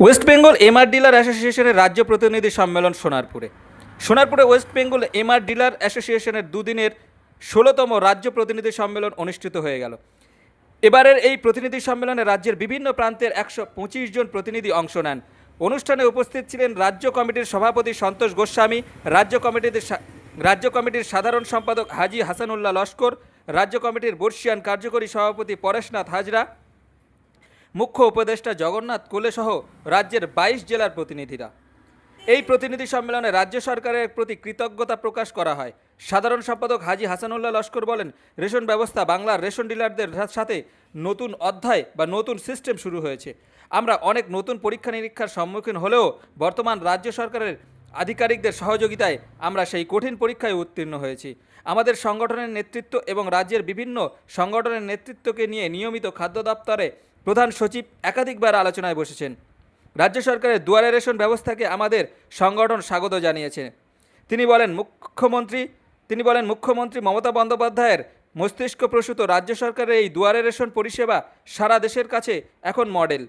West Bengal MR dealer অ্যাসোসিয়েশনের রাজ্য প্রতিনিধি সম্মেলন সোনারপুরে। সোনারপুরে ওয়েস্ট বেঙ্গল এমআর ডিলার অ্যাসোসিয়েশনের দুদিনের ষোলোতম রাজ্য প্রতিনিধি সম্মেলন অনুষ্ঠিত হয়ে গেল। এবারের এই প্রতিনিধি সম্মেলনে রাজ্যের বিভিন্ন প্রান্তের একশো পঁচিশ জন প্রতিনিধি অংশ নেন। অনুষ্ঠানে উপস্থিত ছিলেন রাজ্য কমিটির সভাপতি সন্তোষ গোস্বামী, রাজ্য কমিটির সা- রাজ্য কমিটির সাধারণ সম্পাদক হাজি হাসানুল্লাহ লস্কর, রাজ্য কমিটির বর্ষিয়ান কার্যকরী সভাপতি পরেশনাথ হাজরা মুখ্য উপদেষ্টা জগন্নাথ কোলে সহ রাজ্যের বাইশ জেলার প্রতিনিধিরা। এই প্রতিনিধি সম্মেলনে রাজ্য সরকারের প্রতি কৃতজ্ঞতা প্রকাশ করা হয়। সাধারণ সম্পাদক হাজি হাসানুল্লাহ লস্কর বলেন, রেশন ব্যবস্থা বাংলার রেশন ডিলারদের সাথে নতুন অধ্যায় বা নতুন সিস্টেম শুরু হয়েছে। আমরা অনেক নতুন পরীক্ষা নিরীক্ষার সম্মুখীন হলেও বর্তমান রাজ্য সরকারের আধিকারিকদের সহযোগিতায় আমরা সেই কঠিন পরীক্ষায় উত্তীর্ণ হয়েছি। আমাদের সংগঠনের নেতৃত্ব এবং রাজ্যের বিভিন্ন সংগঠনের নেতৃত্বকে নিয়ে নিয়মিত খাদ্য দপ্তরে প্রধান সচিব একাধিকবার আলোচনায় বসেছেন। রাজ্য সরকারের দুয়ারে রেশন ব্যবস্থাকে আমাদের সংগঠন স্বাগত জানিয়েছে। তিনি বলেন, মুখ্যমন্ত্রী, তিনি বলেন, মুখ্যমন্ত্রী মমতা বন্দ্যোপাধ্যায়ের মস্তিষ্ক প্রসূত রাজ্য সরকারের এই দুয়ারে রেশন পরিষেবা সারা দেশের কাছে এখন মডেল।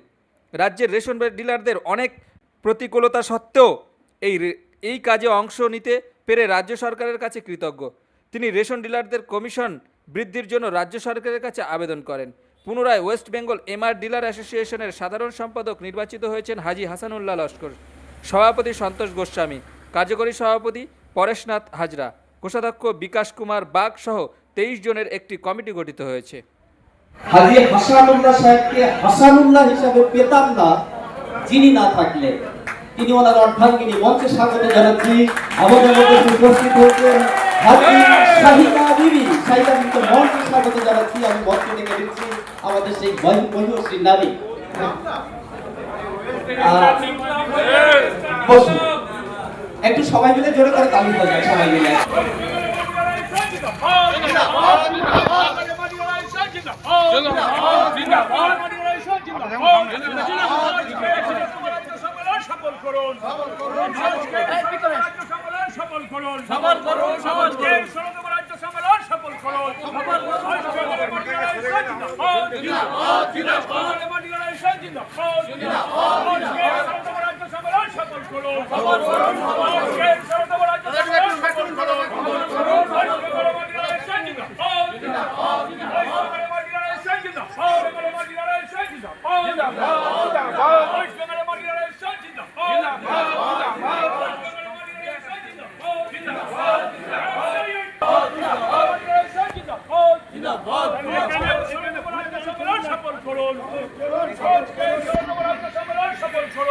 রাজ্যের রেশন ডিলারদের অনেক প্রতিকূলতা সত্ত্বেও এই এই কাজে অংশ নিতে পেরে রাজ্য সরকারের কাছে কৃতজ্ঞ। তিনি রেশন ডিলারদের কমিশন বৃদ্ধির জন্য রাজ্য সরকারের কাছে আবেদন করেন। পুনরায় ওয়েস্ট বেঙ্গল এমআর ডিলার অ্যাসোসিয়েশনের সাধারণ সম্পাদক নির্বাচিত হয়েছেন হাজি হাসানুল্লাহ লস্কর। সভাপতি সন্তোষ গোস্বামী, কার্যকরী সভাপতি পরেশনাথ হাজরা, কোষাধ্যক্ষ বিকাশ কুমার বাগ সহ তেইশ জনের একটি কমিটি গঠিত হয়েছে। হাজি হাসানুল্লাহ সাহেবকে হাসানুল্লাহ হিসাবে পেতাম না, যিনি না থাকলে। তিনি ওনার অর্ধাঙ্গিনী মঞ্চে স্বাগত জানাচ্ছি। আমাদের মধ্যে উপস্থিত হয়েছেন হাজি শাহিদা বিবি। শাহিদা মঞ্চে স্বাগত জানাচ্ছি। আমি মঞ্চ দিচ্ছি আমাদের সেই মহিষী নারী। একটু সবাই মিলে জোরে করে তালি বাজায় সবাই মিলে। সফল করুন সফল করুন সফল করুন সমাজকে ষোলতম রাজ্য সম্মেলন সফল করুন রাজ্য সম্মেলন সফল করুন